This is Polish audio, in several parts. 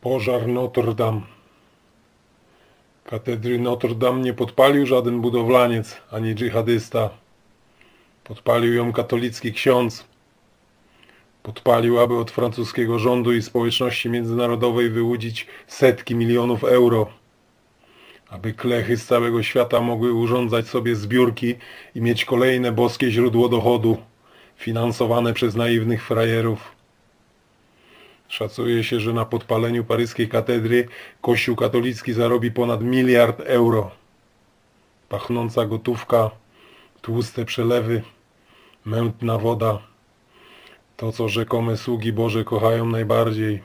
Pożar Notre Dame. Katedry Notre Dame nie podpalił żaden budowlaniec ani dżihadysta. Podpalił ją katolicki ksiądz. Podpalił, aby od francuskiego rządu i społeczności międzynarodowej wyłudzić setki milionów euro. Aby klechy z całego świata mogły urządzać sobie zbiórki i mieć kolejne boskie źródło dochodu, finansowane przez naiwnych frajerów. Szacuje się, że na podpaleniu paryskiej katedry Kościół katolicki zarobi ponad miliard euro. Pachnąca gotówka, tłuste przelewy, mętna woda. To, co rzekome sługi Boże kochają najbardziej.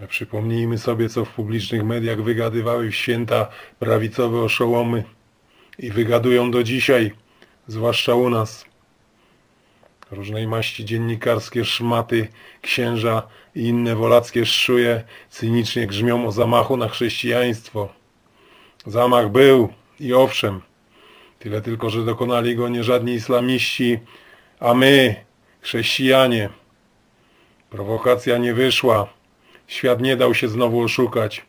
A przypomnijmy sobie, co w publicznych mediach wygadywały w święta prawicowe oszołomy i wygadują do dzisiaj, zwłaszcza u nas różnej maści dziennikarskie szmaty, księża i inne wolackie szczuje cynicznie grzmią o zamachu na chrześcijaństwo. Zamach był i owszem, tyle tylko, że dokonali go nie żadni islamiści, a my, chrześcijanie. Prowokacja nie wyszła, świat nie dał się znowu oszukać.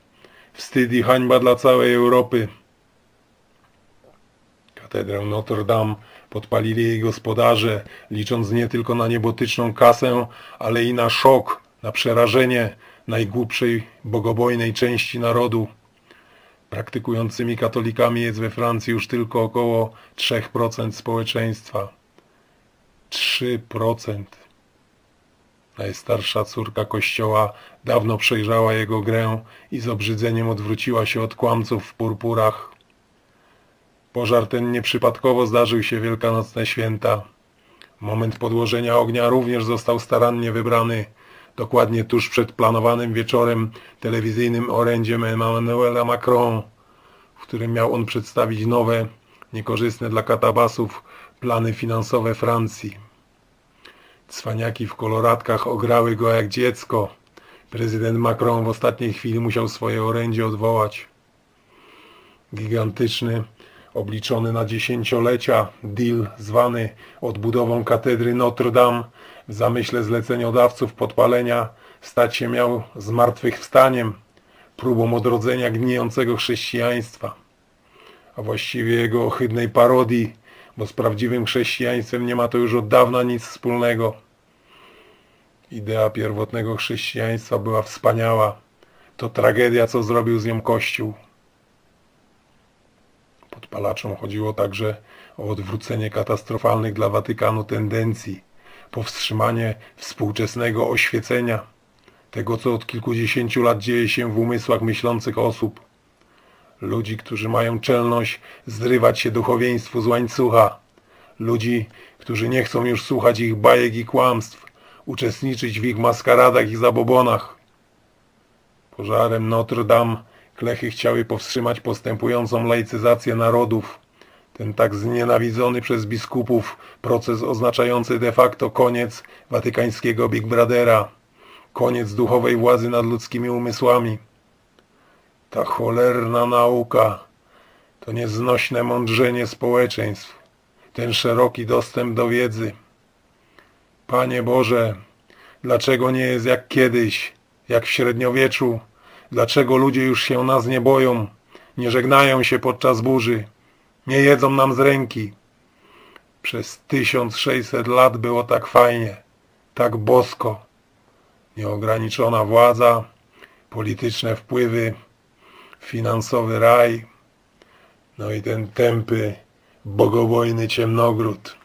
Wstyd i hańba dla całej Europy. Katedrę Notre Dame podpalili jej gospodarze, licząc nie tylko na niebotyczną kasę, ale i na szok, na przerażenie najgłupszej, bogobojnej części narodu. Praktykującymi katolikami jest we Francji już tylko około 3% społeczeństwa. 3%. Najstarsza córka kościoła dawno przejrzała jego grę i z obrzydzeniem odwróciła się od kłamców w purpurach. Pożar ten nieprzypadkowo zdarzył się wielkanocne święta. Moment podłożenia ognia również został starannie wybrany, dokładnie tuż przed planowanym wieczorem telewizyjnym orędziem Emmanuela Macron, w którym miał on przedstawić nowe, niekorzystne dla katabasów plany finansowe Francji. Cwaniaki w koloratkach ograły go jak dziecko. Prezydent Macron w ostatniej chwili musiał swoje orędzie odwołać. Gigantyczny, obliczony na dziesięciolecia deal zwany odbudową katedry Notre Dame w zamyśle zleceniodawców podpalenia stać się miał zmartwychwstaniem, próbą odrodzenia gnijącego chrześcijaństwa, a właściwie jego ohydnej parodii, bo z prawdziwym chrześcijaństwem nie ma to już od dawna nic wspólnego. Idea pierwotnego chrześcijaństwa była wspaniała. To tragedia, co zrobił z nią Kościół. Podpalaczom chodziło także o odwrócenie katastrofalnych dla Watykanu tendencji, powstrzymanie współczesnego oświecenia, tego co od kilkudziesięciu lat dzieje się w umysłach myślących osób. Ludzi, którzy mają czelność zrywać się duchowieństwu z łańcucha. Ludzi, którzy nie chcą już słuchać ich bajek i kłamstw, uczestniczyć w ich maskaradach i zabobonach. Pożarem Notre Dame klechy chciały powstrzymać postępującą laicyzację narodów. Ten tak znienawidzony przez biskupów proces oznaczający de facto koniec watykańskiego Big Brothera, koniec duchowej władzy nad ludzkimi umysłami. Ta cholerna nauka, to nieznośne mądrzenie społeczeństw, ten szeroki dostęp do wiedzy. Panie Boże, dlaczego nie jest jak kiedyś, jak w średniowieczu? Dlaczego ludzie już się nas nie boją, nie żegnają się podczas burzy, nie jedzą nam z ręki? Przez 1600 lat było tak fajnie, tak bosko. Nieograniczona władza, polityczne wpływy, finansowy raj, no i ten tępy, bogobojny ciemnogród.